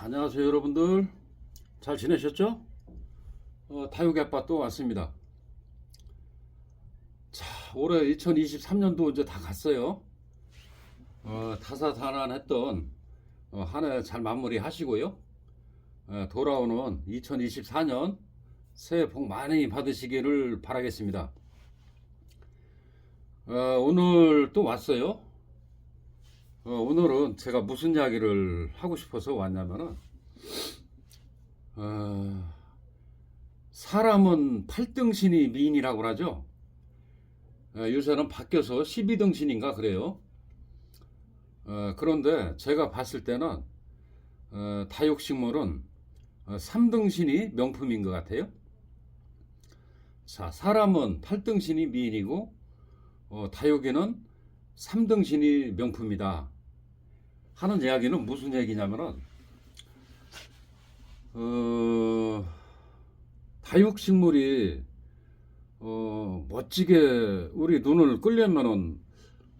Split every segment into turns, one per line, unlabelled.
안녕하세요 여러분들. 잘 지내셨죠? 어, 다육이 아빠 또 왔습니다. 자 올해 2023년도 이제 다 갔어요. 어, 다사다난했던 어, 한해 잘 마무리 하시고요. 어, 돌아오는 2024년 새해 복 많이 받으시기를 바라겠습니다. 어, 오늘 또 왔어요 어, 오늘은 제가 무슨 이야기를 하고 싶어서 왔냐면은, 어, 사람은 8등신이 미인이라고 하죠. 어, 요새는 바뀌어서 12등신인가 그래요. 어, 그런데 제가 봤을 때는, 어, 다육식물은 어, 3등신이 명품인 것 같아요. 자, 사람은 8등신이 미인이고, 어, 다육이는 3등신이 명품이다. 하는 이야기는 무슨 얘기냐면은 어, 다육식물이 어, 멋지게 우리 눈을 끌려면은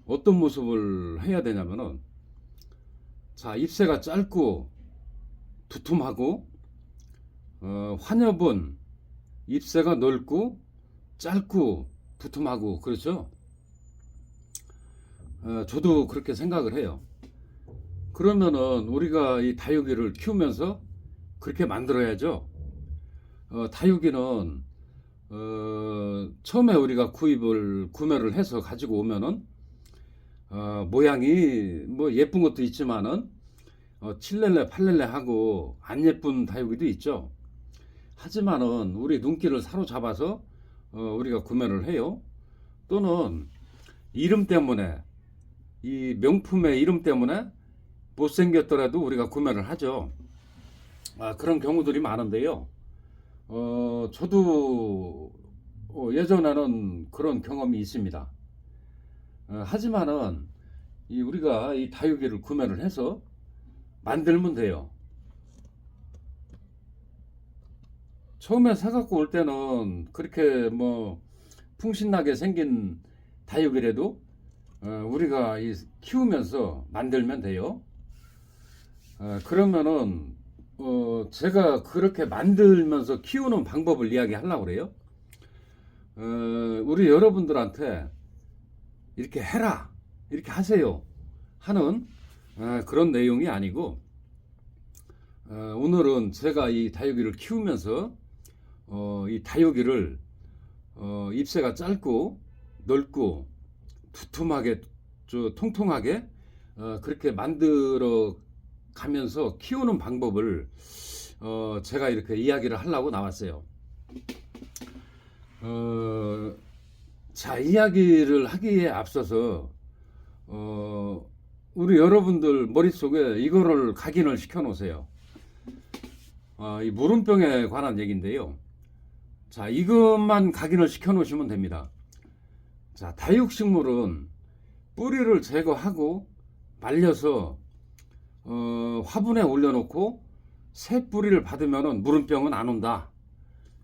어떤 모습을 해야 되냐면은 자 잎새가 짧고 두툼하고 어, 환엽은 잎새가 넓고 짧고 두툼하고 그렇죠. 어, 저도 그렇게 생각을 해요. 그러면은 우리가 이 다육이를 키우면서 그렇게 만들어야죠. 어, 다육이는 어, 처음에 우리가 구입을 구매를 해서 가지고 오면은 어, 모양이 뭐 예쁜 것도 있지만은 어, 칠렐레 팔렐레 하고 안 예쁜 다육이도 있죠. 하지만은 우리 눈길을 사로잡아서 어, 우리가 구매를 해요. 또는 이름 때문에 이 명품의 이름 때문에 못생겼더라도 우리가 구매를 하죠. 아, 그런 경우들이 많은데요. 어, 저도 어, 예전에는 그런 경험이 있습니다. 어, 하지만은 이 우리가 이 다육이를 구매를 해서 만들면 돼요. 처음에 사갖고 올 때는 그렇게 뭐 풍신나게 생긴 다육이라도 어, 우리가 이 키우면서 만들면 돼요. 어, 그러면은 어, 제가 그렇게 만들면서 키우는 방법을 이야기하려고 그래요. 어, 우리 여러분들한테 이렇게 해라, 이렇게 하세요 하는 어, 그런 내용이 아니고 어, 오늘은 제가 이 다육이를 키우면서 어, 이 다육이를 어, 잎새가 짧고 넓고 두툼하게 저 통통하게 어, 그렇게 만들어 가면서 키우는 방법을 어, 제가 이렇게 이야기를 하려고 나왔어요. 어, 자 이야기를 하기에 앞서서 어, 우리 여러분들 머릿속에 이거를 각인을 시켜 놓으세요. 어, 이 물음병에 관한 얘기인데요. 자 이것만 각인을 시켜 놓으시면 됩니다. 자 다육식물은 뿌리를 제거하고 말려서 어, 화분에 올려놓고 새 뿌리를 받으면은 물음병은 안 온다.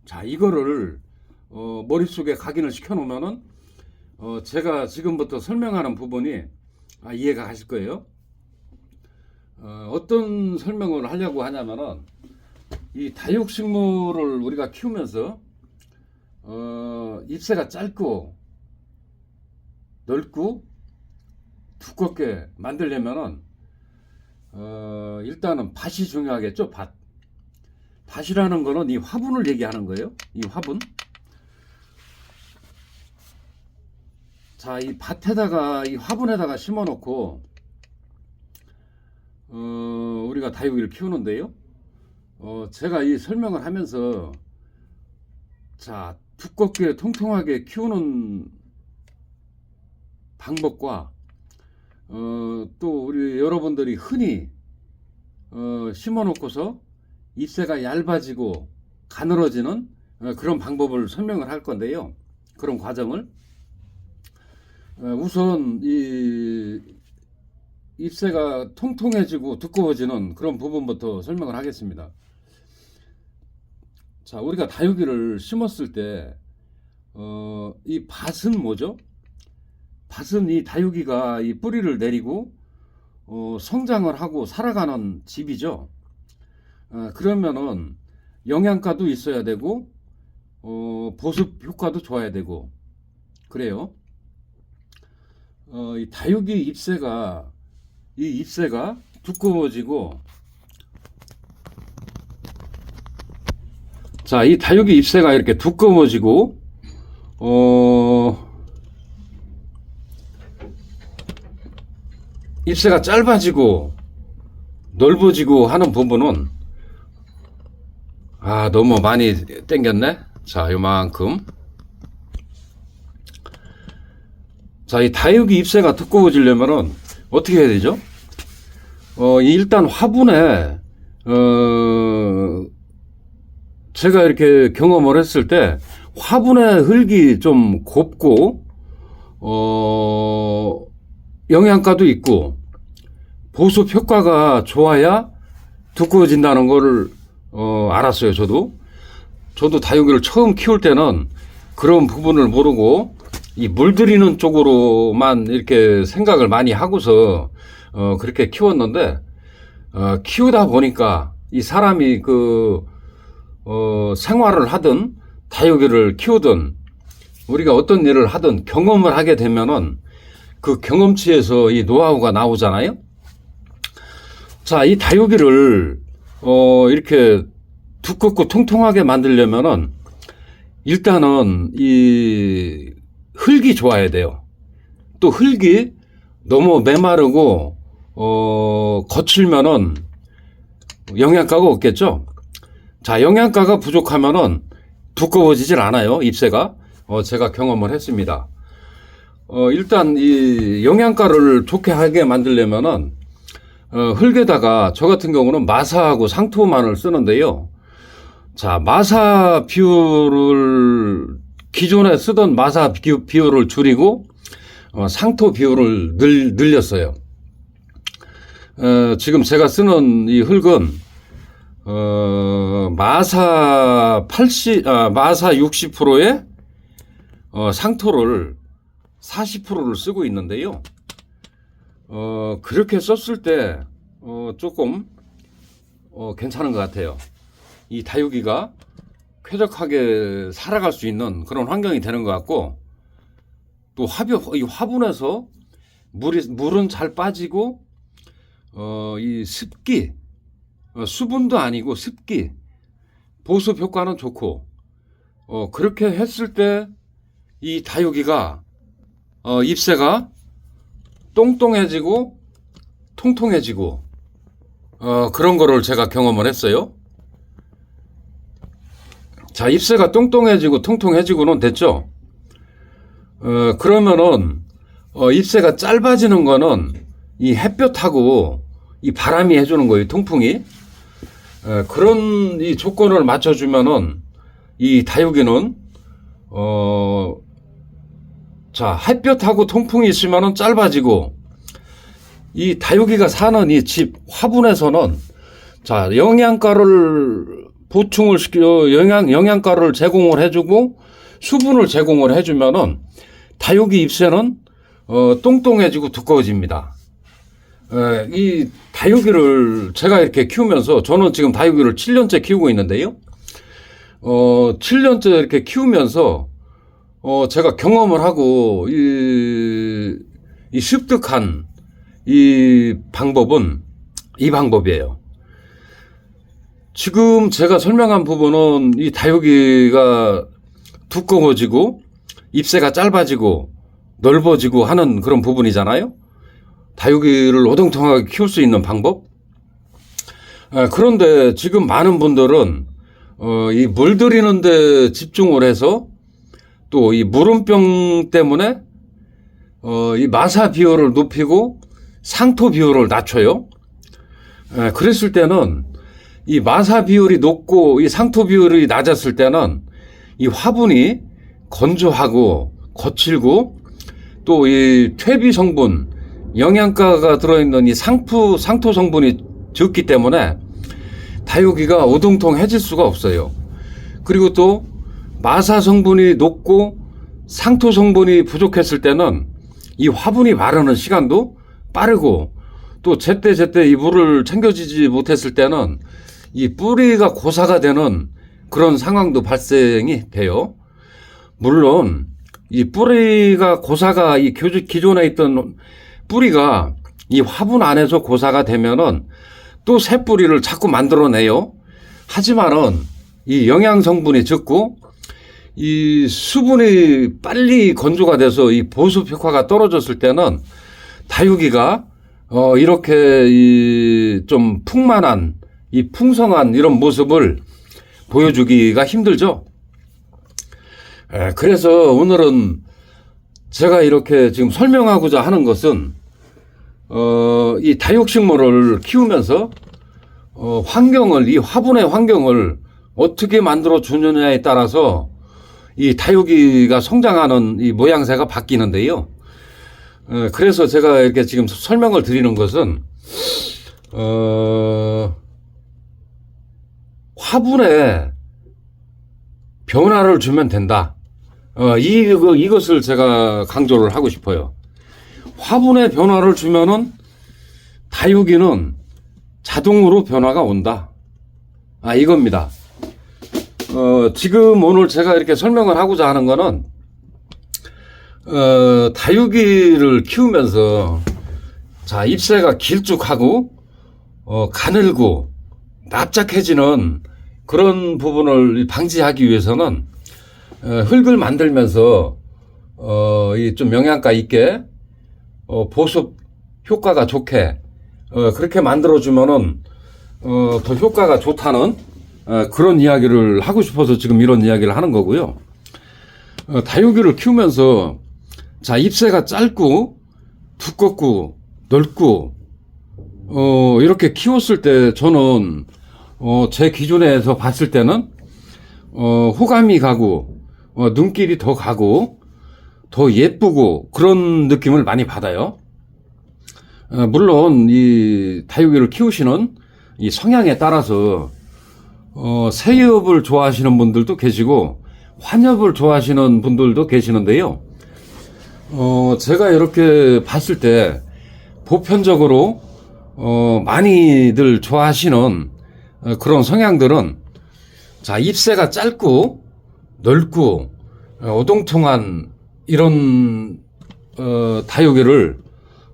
자, 이거를 어, 머릿속에 각인을 시켜 놓으면은 어, 제가 지금부터 설명하는 부분이 아, 이해가 가실 거예요. 어, 어떤 설명을 하려고 하냐면은 이 다육식물을 우리가 키우면서 어, 잎새가 짧고 넓고 두껍게 만들려면은 어, 일단은 밭이 중요하겠죠, 밭. 밭이라는 거는 이 화분을 얘기하는 거예요. 이 화분. 자, 이 밭에다가, 이 화분에다가 심어 놓고, 어, 우리가 다육이를 키우는데요. 어, 제가 이 설명을 하면서, 자, 두껍게 통통하게 키우는 방법과 어, 또 우리 여러분들이 흔히 어, 심어놓고서 잎새가 얇아지고 가늘어지는 어, 그런 방법을 설명을 할 건데요. 그런 과정을 어, 우선 이 잎새가 통통해지고 두꺼워지는 그런 부분부터 설명을 하겠습니다. 자, 우리가 다육이를 심었을 때, 어, 이 밭은 뭐죠? 밭은 이 다육이가 이 뿌리를 내리고 어, 성장을 하고 살아가는 집이죠. 아, 그러면은 영양가도 있어야 되고 어, 보습 효과도 좋아야 되고 그래요. 어, 이 다육이 잎새가 이 잎새가 두꺼워지고 자, 이 다육이 잎새가 이렇게 두꺼워지고 어 잎새가 짧아지고 넓어지고 하는 부분은 아 너무 많이 땡겼네? 자 요만큼. 자 이 다육이 잎새가 두꺼워지려면은 어떻게 해야 되죠? 어 일단 화분에 어 제가 이렇게 경험을 했을 때 화분의 흙이 좀 곱고 어 영양가도 있고 보습 효과가 좋아야 두꺼워진다는 거를 어, 알았어요. 저도 저도 다육이를 처음 키울 때는 그런 부분을 모르고 이 물들이는 쪽으로만 이렇게 생각을 많이 하고서 어, 그렇게 키웠는데 어, 키우다 보니까 이 사람이 그 어, 생활을 하든 다육이를 키우든 우리가 어떤 일을 하든 경험을 하게 되면은 그 경험치에서 이 노하우가 나오잖아요. 자, 이 다육이를 어, 이렇게 두껍고 통통하게 만들려면은 일단은 이 흙이 좋아야 돼요. 또 흙이 너무 메마르고 어, 거칠면은 영양가가 없겠죠. 자, 영양가가 부족하면은 두꺼워지질 않아요. 잎새가. 어, 제가 경험을 했습니다. 어, 일단 이 영양가를 좋게 하게 만들려면은 어, 흙에다가 저 같은 경우는 마사하고 상토만을 쓰는데요. 자, 마사 비율을 기존에 쓰던 마사 비- 비율을 줄이고 어, 상토 비율을 늘, 늘렸어요. 어, 지금 제가 쓰는 이 흙은 어, 마사 80, 아, 마사 60%에 어, 상토를 40%를 쓰고 있는데요. 어, 그렇게 썼을 때, 어, 조금, 어, 괜찮은 것 같아요. 이 다육이가 쾌적하게 살아갈 수 있는 그런 환경이 되는 것 같고, 또 화분, 이 화분에서 물이, 물은 잘 빠지고, 어, 이 습기, 어, 수분도 아니고 습기, 보습 효과는 좋고, 어, 그렇게 했을 때 이 다육이가, 어, 잎새가 똥똥해지고 통통해지고, 어, 그런 거를 제가 경험을 했어요. 자, 잎새가 똥똥해지고 통통해지고는 됐죠? 어, 그러면은, 어, 잎새가 짧아지는 거는 이 햇볕하고 이 바람이 해주는 거예요, 통풍이. 에, 그런 이 조건을 맞춰주면은 이 다육이는 어, 자 햇볕하고 통풍이 있으면은 짧아지고 이 다육이가 사는 이 집 화분에서는 자 영양가를 보충을 시켜 영양 영양가를 제공을 해 주고 수분을 제공을 해 주면은 다육이 잎새는 어, 똥똥해지고 두꺼워집니다. 에, 이 다육이를 제가 이렇게 키우면서 저는 지금 다육이를 7년째 키우고 있는데요. 어, 7년째 이렇게 키우면서 어, 제가 경험을 하고 이, 이 습득한 이 방법은 이 방법이에요. 지금 제가 설명한 부분은 이 다육이가 두꺼워지고 잎새가 짧아지고 넓어지고 하는 그런 부분이잖아요. 다육이를 오동통하게 키울 수 있는 방법? 아, 그런데 지금 많은 분들은 어, 이 물들이는데 집중을 해서 또이 물음병 때문에 어, 이 마사 비율을 높이고 상토 비율을 낮춰요. 아, 그랬을 때는 이 마사 비율이 높고 이 상토 비율이 낮았을 때는 이 화분이 건조하고 거칠고 또 이 퇴비 성분 영양가가 들어있는 이 상푸 상토 성분이 적기 때문에 다육이가 오동통해질 수가 없어요. 그리고 또 마사 성분이 높고 상토 성분이 부족했을 때는 이 화분이 마르는 시간도 빠르고 또 제때 제때 이 물을 챙겨주지 못했을 때는 이 뿌리가 고사가 되는 그런 상황도 발생이 돼요. 물론 이 뿌리가 고사가 이 교- 기존에 있던 뿌리가 이 화분 안에서 고사가 되면은 또 새 뿌리를 자꾸 만들어내요. 하지만은 이 영양 성분이 적고 이 수분이 빨리 건조가 돼서 이 보습 효과가 떨어졌을 때는 다육이가 어 이렇게 이 좀 풍만한 이 풍성한 이런 모습을 보여주기가 힘들죠. 에, 그래서 오늘은 제가 이렇게 지금 설명하고자 하는 것은 어, 이 다육식물을 키우면서 어, 환경을 이 화분의 환경을 어떻게 만들어 주느냐에 따라서 이 다육이가 성장하는 이 모양새가 바뀌는데요. 어, 그래서 제가 이렇게 지금 설명을 드리는 것은 어, 화분에 변화를 주면 된다. 어, 이, 이거- 이것을 제가 강조를 하고 싶어요. 화분에 변화를 주면은 다육이는 자동으로 변화가 온다. 아, 이겁니다. 어, 지금 오늘 제가 이렇게 설명을 하고자 하는 거는, 어, 다육이를 키우면서, 자, 잎새가 길쭉하고, 어, 가늘고, 납작해지는 그런 부분을 방지하기 위해서는, 어, 흙을 만들면서, 어, 이 좀 영양가 있게, 어, 보습 효과가 좋게, 어, 그렇게 만들어주면은, 어, 더 효과가 좋다는, 어, 그런 이야기를 하고 싶어서 지금 이런 이야기를 하는 거고요. 어, 다육이를 키우면서, 자, 잎새가 짧고, 두껍고, 넓고, 어, 이렇게 키웠을 때 저는, 어, 제 기준에서 봤을 때는, 어, 호감이 가고, 어, 눈길이 더 가고, 더 예쁘고, 그런 느낌을 많이 받아요. 어, 물론, 이 다육이를 키우시는 이 성향에 따라서, 어, 새엽을 좋아하시는 분들도 계시고, 환엽을 좋아하시는 분들도 계시는데요. 어, 제가 이렇게 봤을 때, 보편적으로, 어, 많이들 좋아하시는 어, 그런 성향들은, 자, 잎새가 짧고, 넓고, 어, 오동통한 이런, 어, 다육이를,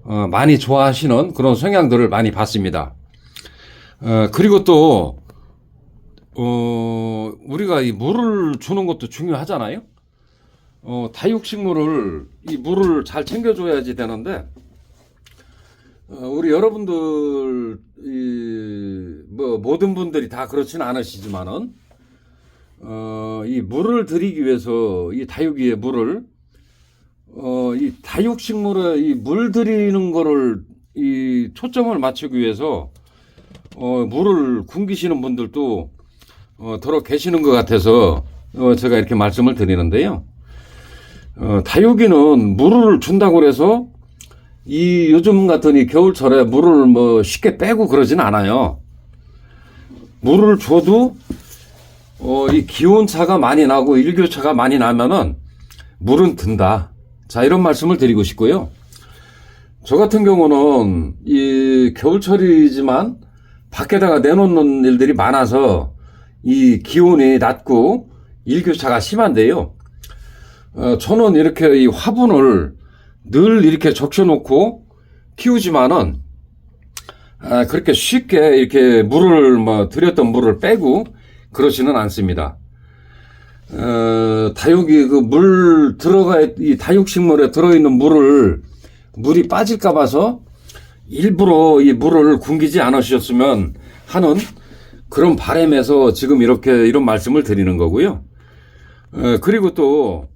어, 많이 좋아하시는 그런 성향들을 많이 봤습니다. 어, 그리고 또, 어, 우리가 이 물을 주는 것도 중요하잖아요. 어, 다육식물을 이 물을 잘 챙겨줘야지 되는데, 어, 우리 여러분들, 이, 뭐, 모든 분들이 다 그렇지는 않으시지만은, 어, 이 물을 드리기 위해서 이 다육이의 물을, 어, 이 다육식물에 이 물 드리는 거를 이 초점을 맞추기 위해서, 어, 물을 굶기시는 분들도, 어, 더러 계시는 것 같아서, 어, 제가 이렇게 말씀을 드리는데요. 어, 다육이는 물을 준다고 해서 이 요즘 같은 이 겨울철에 물을 뭐 쉽게 빼고 그러진 않아요. 물을 줘도 어, 이 기온차가 많이 나고 일교차가 많이 나면은 물은 든다. 자, 이런 말씀을 드리고 싶고요. 저 같은 경우는 이 겨울철이지만 밖에다가 내놓는 일들이 많아서 이 기온이 낮고 일교차가 심한데요. 어, 저는 이렇게 이 화분을 늘 이렇게 적셔놓고 키우지만은 아, 그렇게 쉽게 이렇게 물을 뭐 들였던 물을 빼고 그러지는 않습니다. 어, 다육이 그 물 들어가 이 다육 식물에 들어있는 물을 물이 빠질까 봐서 일부러 이 물을 굶기지 않으셨으면 하는 그런 바람에서 지금 이렇게 이런 말씀을 드리는 거고요. 어, 그리고 또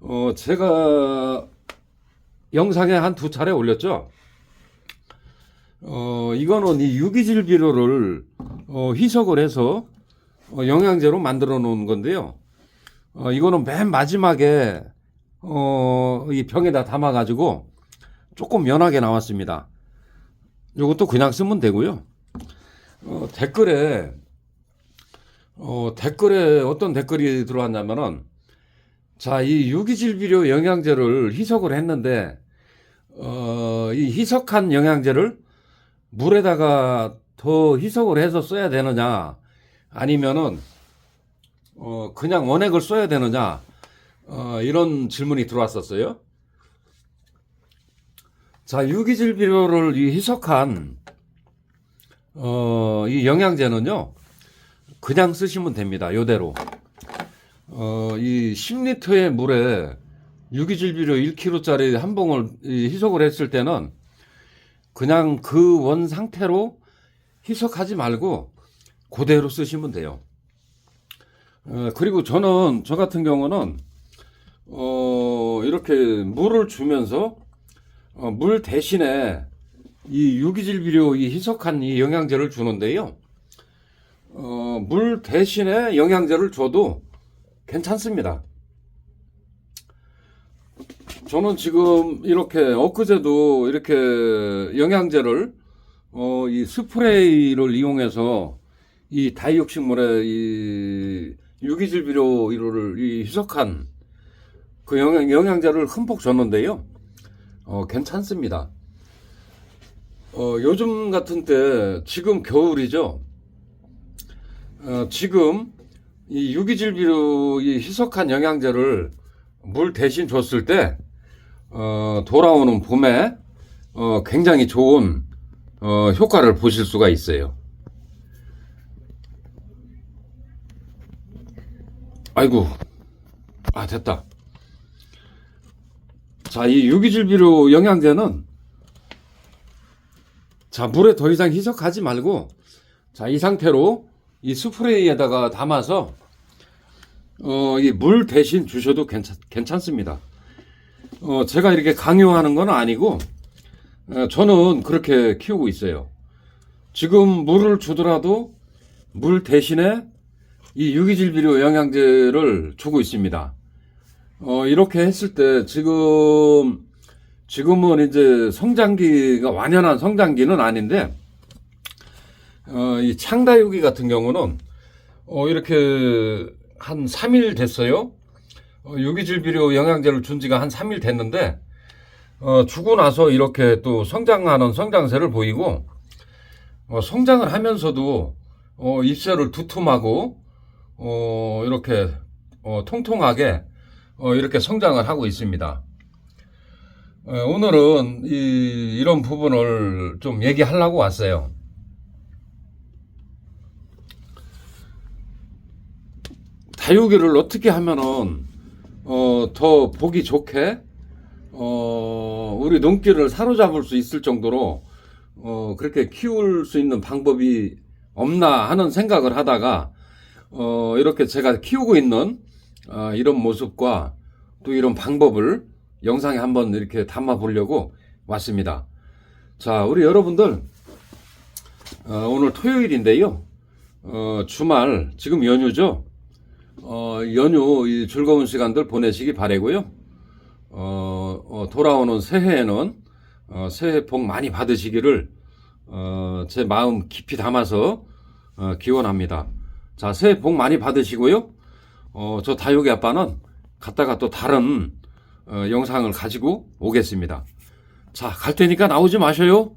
어, 제가 영상에 한 두 차례 올렸죠. 어, 이거는 이 유기질 비료를 어, 희석을 해서 어, 영양제로 만들어 놓은 건데요. 어, 이거는 맨 마지막에 어, 이 병에다 담아 가지고 조금 연하게 나왔습니다. 이것도 그냥 쓰면 되고요. 어, 댓글에 어, 댓글에 어떤 댓글이 들어왔냐면은 자, 이 유기질 비료 영양제를 희석을 했는데, 어, 이 희석한 영양제를 물에다가 더 희석을 해서 써야 되느냐 아니면은 어 그냥 원액을 써야 되느냐 어 이런 질문이 들어왔었어요. 자 유기질 비료를 이 희석한 어 이 영양제는요 그냥 쓰시면 됩니다. 요대로 어 이 10리터의 물에 유기질 비료 1kg짜리 한 봉을 이 희석을 했을 때는 그냥 그 원 상태로 희석하지 말고 그대로 쓰시면 돼요. 어, 그리고 저는 저 같은 경우는 어, 이렇게 물을 주면서 어, 물 대신에 이 유기질 비료 이 희석한 이 영양제를 주는데요. 어, 물 대신에 영양제를 줘도 괜찮습니다. 저는 지금 이렇게 엊그제도 이렇게 영양제를 어, 이 스프레이를 이용해서 이 다이옥식물에 이 유기질 비료 이로를 이 희석한 그 영양, 영양제를 흠뻑 줬는데요. 어, 괜찮습니다. 어, 요즘 같은 때 지금 겨울이죠. 어, 지금 이 유기질 비료 이 희석한 영양제를 물 대신 줬을 때 어, 돌아오는 봄에 어, 굉장히 좋은 어, 효과를 보실 수가 있어요. 아이고, 아 됐다. 자, 이 유기질 비료 영양제는 자 물에 더 이상 희석하지 말고 자 이 상태로 이 스프레이에다가 담아서 어, 이 물 대신 주셔도 괜찮, 괜찮습니다. 어, 제가 이렇게 강요하는 건 아니고, 어, 저는 그렇게 키우고 있어요. 지금 물을 주더라도 물 대신에 이 유기질 비료 영양제를 주고 있습니다. 어, 이렇게 했을 때 지금, 지금은 이제 성장기가 완연한 성장기는 아닌데, 어, 이 창다육이 같은 경우는, 어, 이렇게 한 3일 됐어요. 어, 유기질 비료 영양제를 준 지가 한 3일 됐는데, 어, 주고 나서 이렇게 또 성장하는 성장세를 보이고, 어, 성장을 하면서도, 어, 잎새를 두툼하고, 어, 이렇게, 어, 통통하게, 어, 이렇게 성장을 하고 있습니다. 어, 오늘은 이, 이런 부분을 좀 얘기하려고 왔어요. 다육이를 어떻게 하면은 어, 더 보기 좋게 어, 우리 눈길을 사로잡을 수 있을 정도로 어, 그렇게 키울 수 있는 방법이 없나 하는 생각을 하다가 어, 이렇게 제가 키우고 있는 어, 이런 모습과 또 이런 방법을 영상에 한번 이렇게 담아 보려고 왔습니다. 자, 우리 여러분들 어, 오늘 토요일인데요. 어, 주말 지금 연휴죠. 어, 연휴 이 즐거운 시간들 보내시기 바라고요. 어, 어, 돌아오는 새해에는 어, 새해 복 많이 받으시기를 어, 제 마음 깊이 담아서 어, 기원합니다. 자, 새해 복 많이 받으시고요. 어, 저 다육이 아빠는 갔다가 또 다른 어, 영상을 가지고 오겠습니다. 자, 갈 테니까 나오지 마셔요.